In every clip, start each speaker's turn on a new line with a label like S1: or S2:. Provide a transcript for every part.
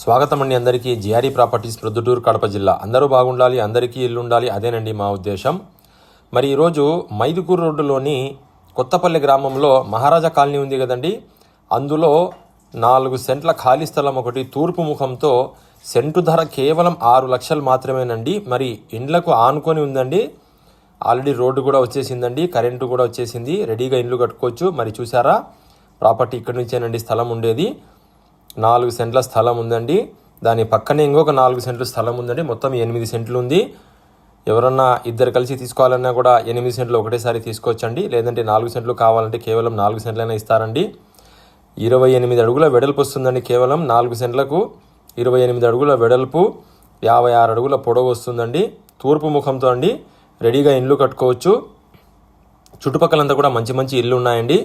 S1: స్వాగతం అండి అందరికీ జిఆర్ఈ ప్రాపర్టీస్ ప్రొద్దుటూరు కడప జిల్లా. అందరూ బాగుండాలి అందరికీ ఇల్లు ఉండాలి అదేనండి మా ఉద్దేశం. మరి ఈరోజు మైదుకూరు రోడ్డులోని కొత్తపల్లి గ్రామంలో మహారాజా కాలనీ ఉంది కదండి. అందులో నాలుగు సెంట్ల ఖాళీ స్థలం ఒకటి తూర్పు ముఖంతో సెంటు ధర కేవలం ఆరు లక్షలు మాత్రమేనండి. మరి ఇండ్లకు ఆనుకొని ఉందండి. ఆల్రెడీ రోడ్డు కూడా వచ్చేసిందండి కరెంటు కూడా వచ్చేసింది. రెడీగా ఇండ్లు కట్టుకోవచ్చు. మరి చూసారా? ప్రాపర్టీ ఇక్కడి నుంచేనండి స్థలం ఉండేది. నాలుగు సెంట్ల స్థలం ఉందండి. దాని పక్కనే ఇంకొక నాలుగు సెంట్ల స్థలం ఉందండి. మొత్తం ఎనిమిది సెంట్లు ఉంది. ఎవరన్నా ఇద్దరు కలిసి తీసుకోవాలన్నా కూడా ఎనిమిది సెంట్లు ఒకటేసారి తీసుకోవచ్చండి. లేదంటే నాలుగు సెంట్లు కావాలంటే కేవలం నాలుగు సెంట్లైనా ఇస్తారండి. ఇరవై ఎనిమిది అడుగుల వెడల్పు వస్తుందండి కేవలం. నాలుగు సెంట్లకు ఇరవై ఎనిమిది అడుగుల వెడల్పు యాభై ఆరు అడుగుల పొడవు వస్తుందండి. తూర్పు ముఖంతో అండి రెడీగా ఇండ్లు కట్టుకోవచ్చు. చుట్టుపక్కలంతా కూడా మంచి మంచి ఇల్లు ఉన్నాయండి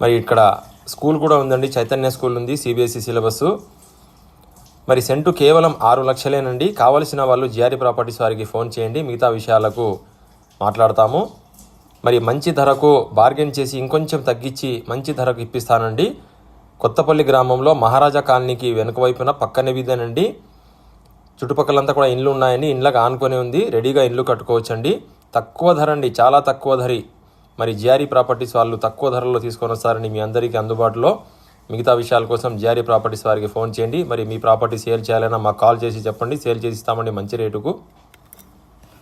S1: మరి ఇక్కడ స్కూల్ కూడా ఉందండి. చైతన్య స్కూల్ ఉంది సిబిఎస్ఈ సిలబస్ మరి సెంటు కేవలం ఆరు లక్షలేనండి. కావలసిన వాళ్ళు జిఆర్ఈ ప్రాపర్టీస్ వారికి ఫోన్ చేయండి. మిగతా విషయాలకు మాట్లాడతాము. మరి మంచి ధరకు బార్గెన్ చేసి ఇంకొంచెం తగ్గించి మంచి ధరకు ఇప్పిస్తానండి. కొత్తపల్లి గ్రామంలో మహారాజా కాలనీకి వెనుక వైపున పక్కనే వీధేనండి. చుట్టుపక్కలంతా కూడా ఇండ్లు ఉన్నాయని ఇండ్లకు ఆనుకొని ఉంది. రెడీగా ఇండ్లు కట్టుకోవచ్చండి. తక్కువ ధర అండి. చాలా తక్కువ ధరి. మరి జిఆర్ఈ ప్రాపర్టీస్ వాళ్ళు తక్కువ ధరలో తీసుకొని వస్తారని మీ అందరికీ అందుబాటులో. మిగతా విషయాల కోసం జిఆర్ఈ ప్రాపర్టీస్ వారికి ఫోన్ చేయండి. మరి మీ ప్రాపర్టీ సేల్ చేయాలన్నా మాకు కాల్ చేసి చెప్పండి. సేల్ చేసి ఇస్తామండి మంచి రేటుకు.